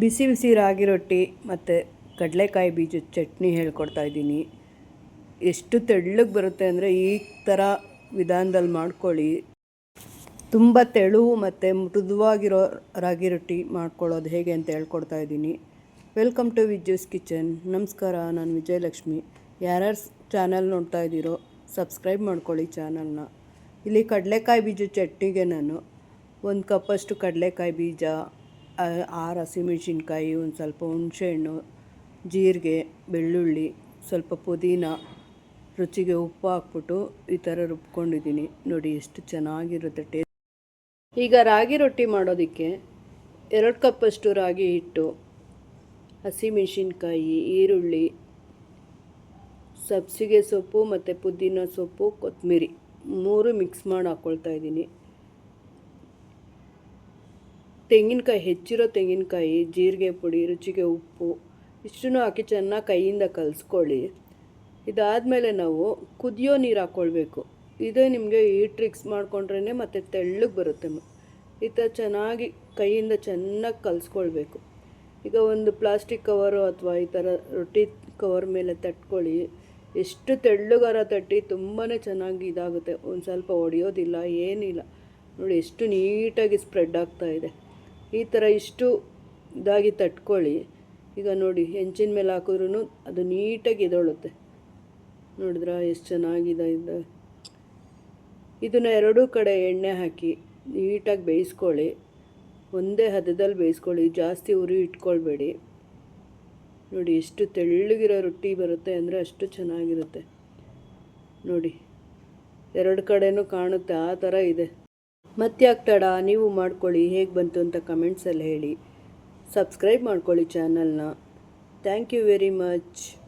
ಬಿಸಿ ಬಿಸಿ ರಾಗಿ ರೊಟ್ಟಿ ಮತ್ತು ಕಡಲೆಕಾಯಿ ಬೀಜದ ಚಟ್ನಿ ಹೇಳ್ಕೊಡ್ತಾ ಇದ್ದೀನಿ. ಎಷ್ಟು ತೆಳ್ಳಗೆ ಬರುತ್ತೆ ಅಂದರೆ ಈ ಥರ ವಿಧಾನದಲ್ಲಿ ಮಾಡ್ಕೊಳ್ಳಿ. ತುಂಬ ತೆಳುವು ಮತ್ತು ಮೃದುವಾಗಿರೋ ರಾಗಿ ರೊಟ್ಟಿ ಮಾಡ್ಕೊಳ್ಳೋದು ಹೇಗೆ ಅಂತ ಹೇಳ್ಕೊಡ್ತಾ ಇದ್ದೀನಿ. ವೆಲ್ಕಮ್ ಟು ವಿಜ್ಯೂಸ್ ಕಿಚನ್ ನಮಸ್ಕಾರ, ನಾನು ವಿಜಯಲಕ್ಷ್ಮಿ. ಯಾರ್ಯಾರು ಚಾನಲ್ ನೋಡ್ತಾ ಇದ್ದೀರೋ ಸಬ್ಸ್ಕ್ರೈಬ್ ಮಾಡ್ಕೊಳ್ಳಿ ಚಾನಲ್ನ. ಇಲ್ಲಿ ಕಡಲೆಕಾಯಿ ಬೀಜ ಚಟ್ನಿಗೆ ನಾನು ಒಂದು ಕಪ್ಪಷ್ಟು ಕಡಲೆಕಾಯಿ ಬೀಜ ಆರು ಹಸಿಮೆಣ್ಸಿನ್ಕಾಯಿ ಒಂದು ಸ್ವಲ್ಪ ಹುಣಸೆಹಣ್ಣು, ಜೀರಿಗೆ, ಬೆಳ್ಳುಳ್ಳಿ, ಸ್ವಲ್ಪ ಪುದೀನ, ರುಚಿಗೆ ಉಪ್ಪು ಹಾಕ್ಬಿಟ್ಟು ಈ ಥರ ರುಬ್ಕೊಂಡಿದ್ದೀನಿ. ನೋಡಿ ಎಷ್ಟು ಚೆನ್ನಾಗಿರುತ್ತೆ ಟೇಸ್ಟ್. ಈಗ ರಾಗಿ ರೊಟ್ಟಿ ಮಾಡೋದಕ್ಕೆ ಎರಡು ಕಪ್ಪಷ್ಟು ರಾಗಿ ಹಿಟ್ಟು, ಹಸಿಮೆಣಸಿನ್ಕಾಯಿ, ಈರುಳ್ಳಿ ಸಬ್ಸಿಗೆ ಸೊಪ್ಪು ಮತ್ತು ಪುದೀನ ಸೊಪ್ಪು, ಕೊತ್ತಂಬರಿ ಮೂರು ಮಿಕ್ಸ್ ಮಾಡಿ ಹಾಕ್ಕೊಳ್ತಾ ಇದ್ದೀನಿ. ತೆಂಗಿನಕಾಯಿ, ಹೆಚ್ಚಿರೋ ತೆಂಗಿನಕಾಯಿ, ಜೀರಿಗೆ ಪುಡಿ, ರುಚಿಗೆ ಉಪ್ಪು, ಇಷ್ಟನ್ನು ಹಾಕಿ ಚೆನ್ನಾಗಿ ಕೈಯಿಂದ ಕಲಿಸ್ಕೊಳ್ಳಿ. ಇದಾದಮೇಲೆ ನಾವು ಕುದಿಯೋ ನೀರು ಹಾಕ್ಕೊಳ್ಬೇಕು ಇದೇ ನಿಮಗೆ ಈ ಟ್ರಿಕ್ಸ್ ಮಾಡಿಕೊಂಡ್ರೇ ಮತ್ತು ತೆಳ್ಳಗೆ ಬರುತ್ತೆ. ಈ ಥರ ಚೆನ್ನಾಗಿ ಕೈಯಿಂದ ಚೆನ್ನಾಗಿ ಕಲಿಸ್ಕೊಳ್ಬೇಕು. ಈಗ ಒಂದು ಪ್ಲಾಸ್ಟಿಕ್ ಕವರು ಅಥವಾ ಈ ಥರ ರೊಟ್ಟಿ ಕವರ್ ಮೇಲೆ ತಟ್ಕೊಳ್ಳಿ. ಎಷ್ಟು ತೆಳ್ಳಗಾರ ತಟ್ಟಿ ತುಂಬಾ ಚೆನ್ನಾಗಿ ಇದಾಗುತ್ತೆ. ಒಂದು ಸ್ವಲ್ಪ ಒಡೆಯೋದಿಲ್ಲ, ಏನಿಲ್ಲ. ನೋಡಿ, ಎಷ್ಟು ನೀಟಾಗಿ ಸ್ಪ್ರೆಡ್ ಆಗ್ತಾ ಇದೆ. ಈ ಥರ ಇಷ್ಟು ಇದಾಗಿ ತಟ್ಕೊಳ್ಳಿ. ಈಗ ನೋಡಿ, ಹೆಂಚಿನ ಮೇಲೆ ಹಾಕಿದ್ರೂ ಅದು ನೀಟಾಗಿ ಇದೊಳುತ್ತೆ ನೋಡಿದ್ರ, ಎಷ್ಟು ಚೆನ್ನಾಗಿದೆ ಇದು. ಇದನ್ನು ಎರಡೂ ಕಡೆ ಎಣ್ಣೆ ಹಾಕಿ ನೀಟಾಗಿ ಬೇಯಿಸ್ಕೊಳ್ಳಿ. ಒಂದೇ ಹದದಲ್ಲಿ ಬೇಯಿಸ್ಕೊಳ್ಳಿ. ಜಾಸ್ತಿ ಉರಿ ಇಟ್ಕೊಳ್ಬೇಡಿ. ನೋಡಿ, ಎಷ್ಟು ತೆಳ್ಳಗಿರೋ ರೊಟ್ಟಿ ಬರುತ್ತೆ ಅಂದರೆ ಅಷ್ಟು ಚೆನ್ನಾಗಿರುತ್ತೆ. ನೋಡಿ, ಎರಡು ಕಡೆನೂ ಕಾಣುತ್ತೆ. ಆ ಥರ ಇದೆ. ಮತ್ತ್ಯಾಕೆ ಆಗ್ತಾಡ? ನೀವು ಮಾಡ್ಕೊಳ್ಳಿ. ಹೇಗೆ ಬಂತು ಅಂತ ಕಮೆಂಟ್ಸಲ್ಲಿ ಹೇಳಿ. ಸಬ್ಸ್ಕ್ರೈಬ್ ಮಾಡ್ಕೊಳ್ಳಿ ಚಾನಲ್ನ. Thank you very much.